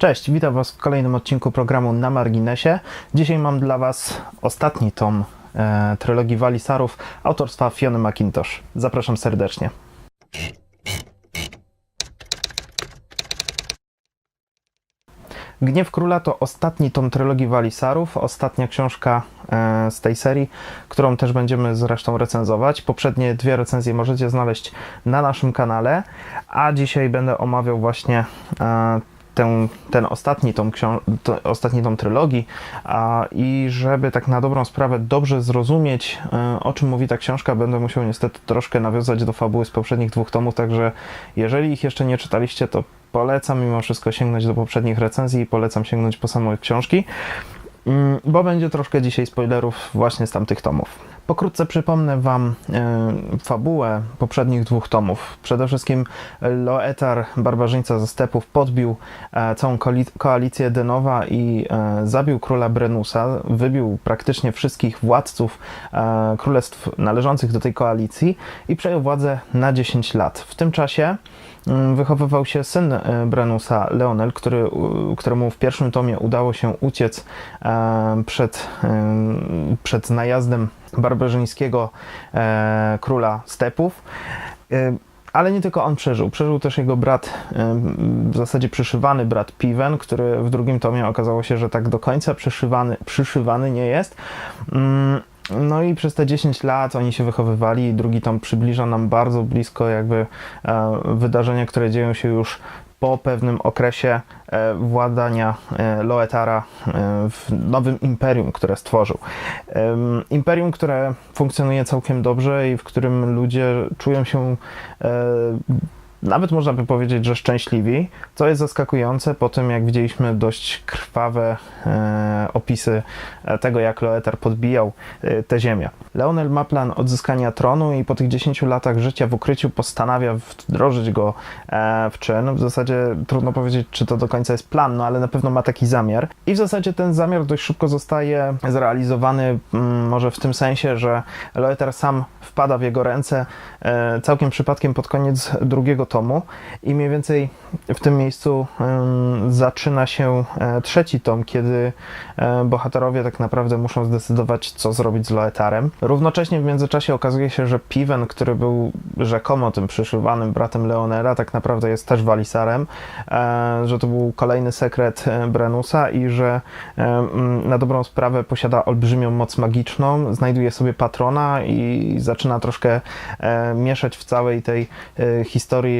Cześć, witam Was w kolejnym odcinku programu Na Marginesie. Dzisiaj mam dla Was ostatni tom e, trylogii Walisarów autorstwa Fiony McIntosh. Zapraszam serdecznie. Gniew Króla to ostatni tom trylogii Walisarów, ostatnia książka e, z tej serii, którą też będziemy zresztą recenzować. Poprzednie dwie recenzje możecie znaleźć na naszym kanale, a dzisiaj będę omawiał właśnie e, ten, ten ostatni tom, książ- to, ostatni tom trylogii a, i żeby tak na dobrą sprawę dobrze zrozumieć, e, o czym mówi ta książka, będę musiał niestety troszkę nawiązać do fabuły z poprzednich dwóch tomów, także jeżeli ich jeszcze nie czytaliście, to polecam mimo wszystko sięgnąć do poprzednich recenzji i polecam sięgnąć po same książki, mm, bo będzie troszkę dzisiaj spoilerów właśnie z tamtych tomów. Pokrótce przypomnę Wam e, fabułę poprzednich dwóch tomów. Przede wszystkim Loetar, barbarzyńca ze stepów, podbił e, całą koali- koalicję Denowa i e, zabił króla Brenusa, wybił praktycznie wszystkich władców królestw należących do tej koalicji i przejął władzę na 10 lat. W tym czasie mm, wychowywał się syn Brenusa, Leonel, który, któremu w pierwszym tomie udało się uciec przed, przed najazdem barbarzyńskiego e, króla stepów. E, ale nie tylko on przeżył. Przeżył też jego brat, e, w zasadzie przyszywany brat Piven, który w drugim tomie okazało się, że tak do końca przyszywany, przyszywany nie jest. Mm, No i przez te 10 lat oni się wychowywali drugi tom przybliża nam bardzo blisko jakby e, wydarzenia, które dzieją się już po pewnym okresie e, władania e, Loetara e, w nowym imperium, które stworzył. Imperium, które funkcjonuje całkiem dobrze i w którym ludzie czują się nawet można by powiedzieć, że szczęśliwi, co jest zaskakujące po tym, jak widzieliśmy dość krwawe e, opisy e, tego, jak Loetar podbijał e, tę ziemię. Leonel ma plan odzyskania tronu i po tych 10 latach życia w ukryciu postanawia wdrożyć go e, w czyn. W zasadzie trudno powiedzieć, czy to do końca jest plan, no ale na pewno ma taki zamiar. I w zasadzie ten zamiar dość szybko zostaje zrealizowany, mm, może w tym sensie, że Loetar sam wpada w jego ręce e, całkiem przypadkiem pod koniec drugiego tomu i mniej więcej w tym miejscu zaczyna się e, trzeci tom, kiedy e, bohaterowie tak naprawdę muszą zdecydować, co zrobić z Loetarem. Równocześnie w międzyczasie okazuje się, że Piven, który był rzekomo tym przyszywanym bratem Leonera, tak naprawdę jest też Walisarem, e, że to był kolejny sekret Brenusa i że na dobrą sprawę posiada olbrzymią moc magiczną, znajduje sobie patrona i zaczyna troszkę mieszać w całej tej historii,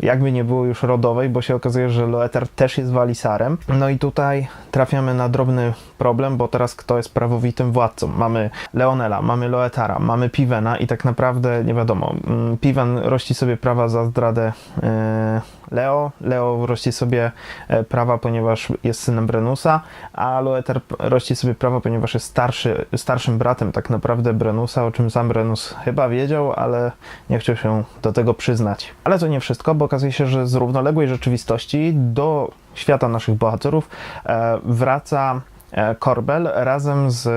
jakby nie było już rodowej, bo się okazuje, że Loetar też jest Walisarem. No i tutaj trafiamy na drobny problem, bo teraz kto jest prawowitym władcą? Mamy Leonela, mamy Loetara, mamy Pivena i tak naprawdę nie wiadomo. mm, Piven rości sobie prawa za zdradę e, Leo, Leo rości sobie e, prawa, ponieważ jest synem Brenusa, a Loetar rości sobie prawa, ponieważ jest starszy, starszym bratem tak naprawdę Brenusa, o czym sam Brenus chyba wiedział, ale nie chciał się do tego przyznać. Ale to nie wszystko, bo okazuje się, że z równoległej rzeczywistości do świata naszych bohaterów e, wraca e, Korbel razem z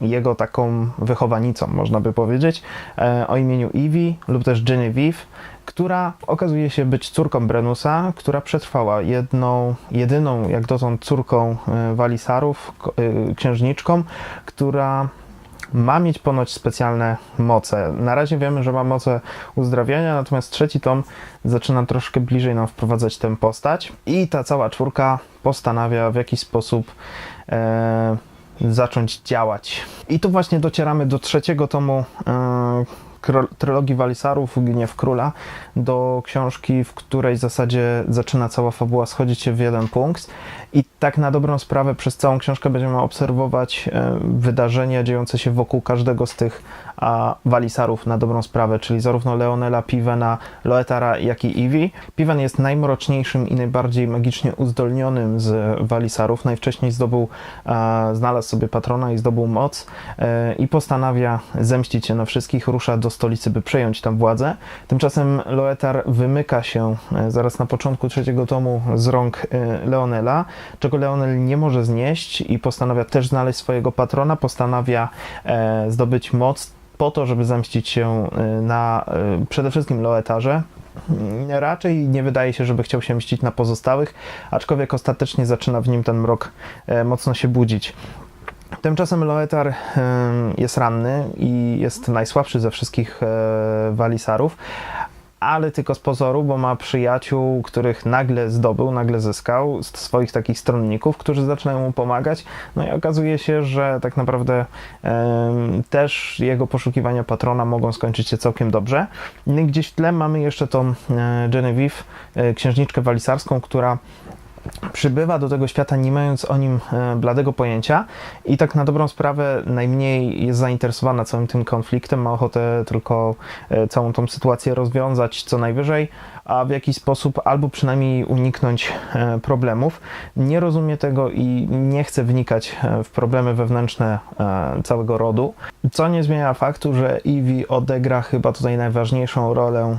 jego taką wychowanicą, można by powiedzieć, e, o imieniu Evie lub też Genevieve, która okazuje się być córką Brenusa, która przetrwała jedną, jedyną jak dotąd córką Walisarów, księżniczką, która ma mieć ponoć specjalne moce. Na razie wiemy, że ma moce uzdrawiania, natomiast trzeci tom zaczyna troszkę bliżej nam wprowadzać tę postać i ta cała czwórka postanawia w jakiś sposób e, zacząć działać. I tu właśnie docieramy do trzeciego tomu e, trylogii Walisarów, Gniew Króla, do książki, w której w zasadzie zaczyna cała fabuła schodzić się w jeden punkt i tak na dobrą sprawę przez całą książkę będziemy obserwować e, wydarzenia dziejące się wokół każdego z tych a, Walisarów na dobrą sprawę, czyli zarówno Leonela, Pivena, Loetara, jak i Evie. Piven jest najmroczniejszym i najbardziej magicznie uzdolnionym z Walisarów. Najwcześniej zdobył, znalazł sobie patrona i zdobył moc e, i postanawia zemścić się na wszystkich, rusza do stolicy, by przejąć tam władzę. Tymczasem Loetar wymyka się e, zaraz na początku trzeciego tomu z rąk e, Leonela, czego Leonel nie może znieść i postanawia też znaleźć swojego patrona, postanawia e, zdobyć moc po to, żeby zemścić się na przede wszystkim Loetarze, mm, raczej nie wydaje się, żeby chciał się mścić na pozostałych, aczkolwiek ostatecznie zaczyna w nim ten mrok mocno się budzić. Tymczasem Loetar jest ranny i jest najsłabszy ze wszystkich e, walisarów, ale tylko z pozoru, bo ma przyjaciół, których nagle zdobył, nagle zyskał, swoich takich stronników, którzy zaczynają mu pomagać. No i okazuje się, że tak naprawdę też jego poszukiwania patrona mogą skończyć się całkiem dobrze. No gdzieś w tle mamy jeszcze tą e, Genevieve, e, księżniczkę walisarską, która przybywa do tego świata, nie mając o nim e, bladego pojęcia i tak na dobrą sprawę najmniej jest zainteresowana całym tym konfliktem, ma ochotę tylko e, całą tą sytuację rozwiązać co najwyżej, a w jakiś sposób albo przynajmniej uniknąć e, problemów. Nie rozumie tego i nie chce wnikać w problemy wewnętrzne całego rodu, co nie zmienia faktu, że Eevee odegra chyba tutaj najważniejszą rolę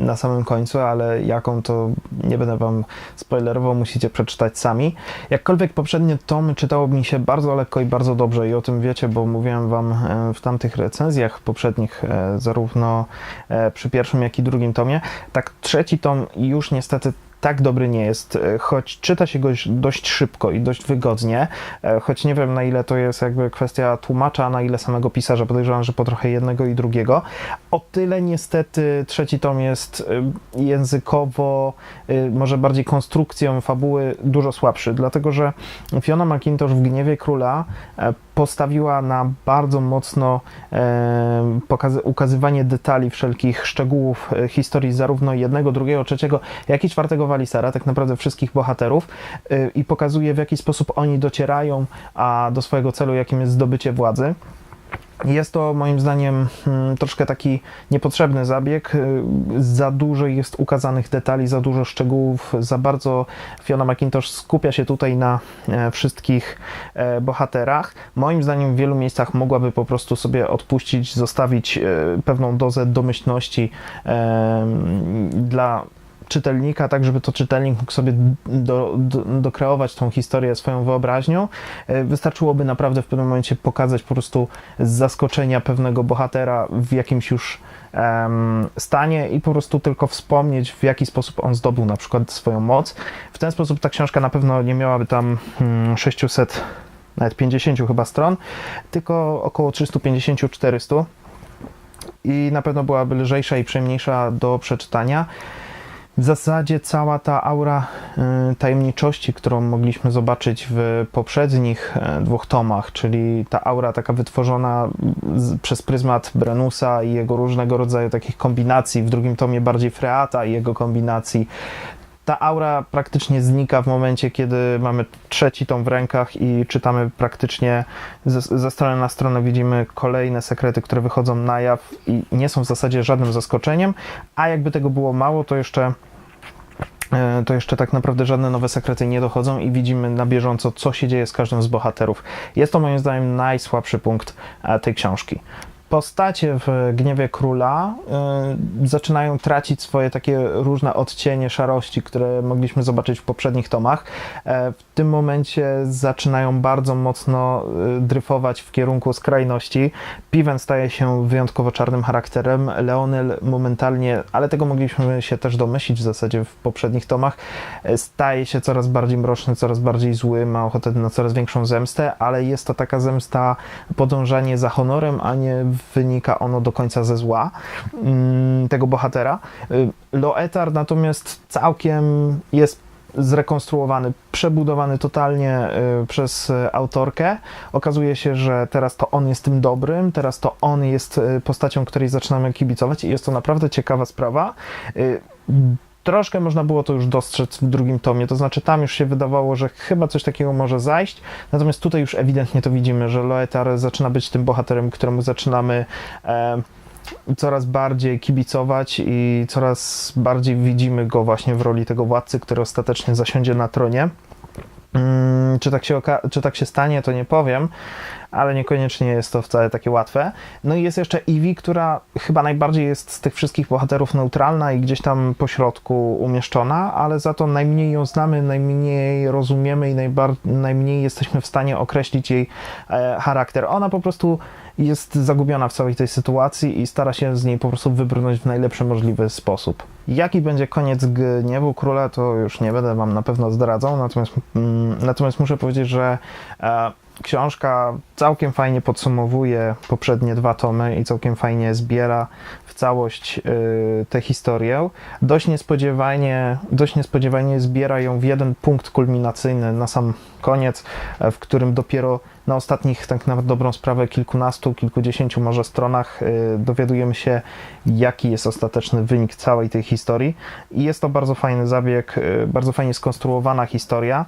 na samym końcu, ale jaką to nie będę wam spoilerował, musicie przeczytać sami. Jakkolwiek poprzednie tomy czytało mi się bardzo lekko i bardzo dobrze i o tym wiecie, bo mówiłem wam e, w tamtych recenzjach poprzednich, e, zarówno e, przy pierwszym, jak i drugim tomie. Tak trzeci tom już niestety tak dobry nie jest, e, choć czyta się go dość szybko i dość wygodnie, e, choć nie wiem na ile to jest jakby kwestia tłumacza, na ile samego pisarza, podejrzewam, że po trochę jednego i drugiego. O tyle niestety trzeci tom jest e, językowo, może bardziej konstrukcją fabuły dużo słabszy, dlatego że Fiona McIntosh w Gniewie Króla postawiła na bardzo mocno ukazywanie detali, wszelkich szczegółów e, historii zarówno jednego, drugiego, trzeciego, jak i czwartego Walisara, tak naprawdę wszystkich bohaterów e, i pokazuje w jaki sposób oni docierają a do swojego celu, jakim jest zdobycie władzy. Jest to moim zdaniem mm, troszkę taki niepotrzebny zabieg. Za dużo jest ukazanych detali, za dużo szczegółów, za bardzo Fiona McIntosh skupia się tutaj na e, wszystkich e, bohaterach. Moim zdaniem w wielu miejscach mogłaby po prostu sobie odpuścić, zostawić e, pewną dozę domyślności dla czytelnika, tak żeby to czytelnik mógł sobie do, do, dokreować tą historię swoją wyobraźnią. E, Wystarczyłoby naprawdę w pewnym momencie pokazać po prostu z zaskoczenia pewnego bohatera w jakimś już em, stanie i po prostu tylko wspomnieć, w jaki sposób on zdobył na przykład swoją moc. W ten sposób ta książka na pewno nie miałaby tam mm, 600, nawet 50 chyba stron, tylko około 350-400 i na pewno byłaby lżejsza i przyjemniejsza do przeczytania. W zasadzie cała ta aura y, tajemniczości, którą mogliśmy zobaczyć w poprzednich e, dwóch tomach, czyli ta aura taka wytworzona przez pryzmat Brenusa i jego różnego rodzaju takich kombinacji, w drugim tomie bardziej Freata i jego kombinacji. Ta aura praktycznie znika w momencie, kiedy mamy trzeci tom w rękach i czytamy praktycznie ze, ze strony na stronę widzimy kolejne sekrety, które wychodzą na jaw i nie są w zasadzie żadnym zaskoczeniem, a jakby tego było mało, to jeszcze e, to jeszcze tak naprawdę żadne nowe sekrety nie dochodzą i widzimy na bieżąco, co się dzieje z każdym z bohaterów. Jest to moim zdaniem najsłabszy punkt e, tej książki. Postacie w Gniewie Króla y, zaczynają tracić swoje takie różne odcienie szarości, które mogliśmy zobaczyć w poprzednich tomach. E, w tym momencie zaczynają bardzo mocno y, dryfować w kierunku skrajności. Piven staje się wyjątkowo czarnym charakterem. Leonel momentalnie, ale tego mogliśmy się też domyślić w zasadzie w poprzednich tomach, e, staje się coraz bardziej mroczny, coraz bardziej zły, ma ochotę na coraz większą zemstę, ale jest to taka zemsta podążanie za honorem, a nie wynika ono do końca ze zła mm, tego bohatera. Y, Loetar natomiast całkiem jest zrekonstruowany, przebudowany totalnie y, przez y, autorkę. Okazuje się, że teraz to on jest tym dobrym, teraz to on jest postacią, której zaczynamy kibicować i jest to naprawdę ciekawa sprawa. Troszkę można było to już dostrzec w drugim tomie, to znaczy tam już się wydawało, że chyba coś takiego może zajść, natomiast tutaj już ewidentnie to widzimy, że Loetar zaczyna być tym bohaterem, któremu zaczynamy e, coraz bardziej kibicować i coraz bardziej widzimy go właśnie w roli tego władcy, który ostatecznie zasiądzie na tronie. Mm, Czy tak, się czy tak się stanie, to nie powiem, ale niekoniecznie jest to wcale takie łatwe. No i jest jeszcze Eevee, która chyba najbardziej jest z tych wszystkich bohaterów neutralna i gdzieś tam po środku umieszczona, ale za to najmniej ją znamy, najmniej rozumiemy i najmniej jesteśmy w stanie określić jej e, charakter. Ona po prostu jest zagubiona w całej tej sytuacji i stara się z niej po prostu wybrnąć w najlepszy możliwy sposób. Jaki będzie koniec Gniewu Króla, to już nie będę Wam na pewno zdradzał, natomiast, mm, natomiast muszę powiedzieć, że e, książka całkiem fajnie podsumowuje poprzednie dwa tomy i całkiem fajnie zbiera w całość y, tę historię. Dość niespodziewanie, dość niespodziewanie zbiera ją w jeden punkt kulminacyjny na sam koniec, e, w którym dopiero na ostatnich, tak na dobrą sprawę, kilkunastu, kilkudziesięciu może stronach y, dowiadujemy się, jaki jest ostateczny wynik całej tej historii. I jest to bardzo fajny zabieg, y, bardzo fajnie skonstruowana historia.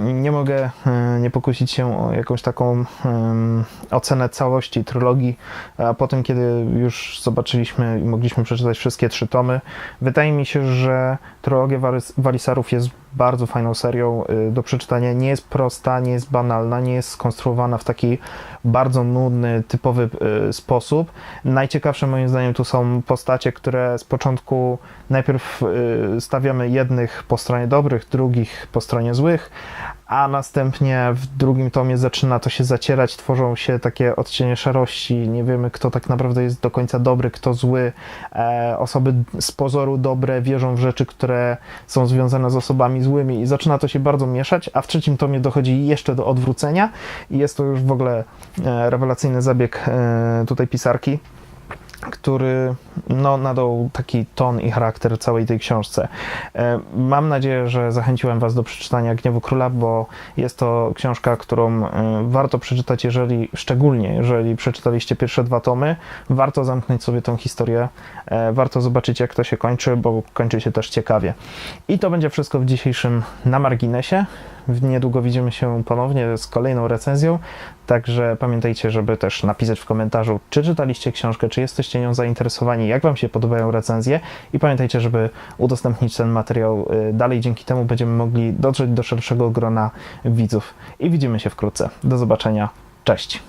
Nie mogę nie pokusić się o jakąś taką ocenę całości trylogii, a po tym, kiedy już zobaczyliśmy i mogliśmy przeczytać wszystkie trzy tomy, wydaje mi się, że trylogia Warys- Walisarów jest bardzo fajną serią y, do przeczytania. Nie jest prosta, nie jest banalna, nie jest skonstruowana w taki bardzo nudny, typowy y, sposób. Najciekawsze moim zdaniem tu są postacie, które z początku najpierw y, stawiamy jednych po stronie dobrych, drugich po stronie złych, a następnie w drugim tomie zaczyna to się zacierać, tworzą się takie odcienie szarości, nie wiemy kto tak naprawdę jest do końca dobry, kto zły. E, osoby z pozoru dobre wierzą w rzeczy, które są związane z osobami złymi i zaczyna to się bardzo mieszać, a w trzecim tomie dochodzi jeszcze do odwrócenia i jest to już w ogóle e, rewelacyjny zabieg e, tutaj pisarki który no, nadał taki ton i charakter całej tej książce. E, Mam nadzieję, że zachęciłem Was do przeczytania Gniewu Króla, bo jest to książka, którą e, warto przeczytać, jeżeli, szczególnie jeżeli przeczytaliście pierwsze dwa tomy, warto zamknąć sobie tą historię, e, warto zobaczyć jak to się kończy, bo kończy się też ciekawie. I to będzie wszystko w dzisiejszym na marginesie. Niedługo widzimy się ponownie z kolejną recenzją, także pamiętajcie, żeby też napisać w komentarzu, czy czytaliście książkę, czy jesteście nią zainteresowani, jak Wam się podobają recenzje i pamiętajcie, żeby udostępnić ten materiał y, dalej, dzięki temu będziemy mogli dotrzeć do szerszego grona widzów i widzimy się wkrótce. Do zobaczenia, cześć!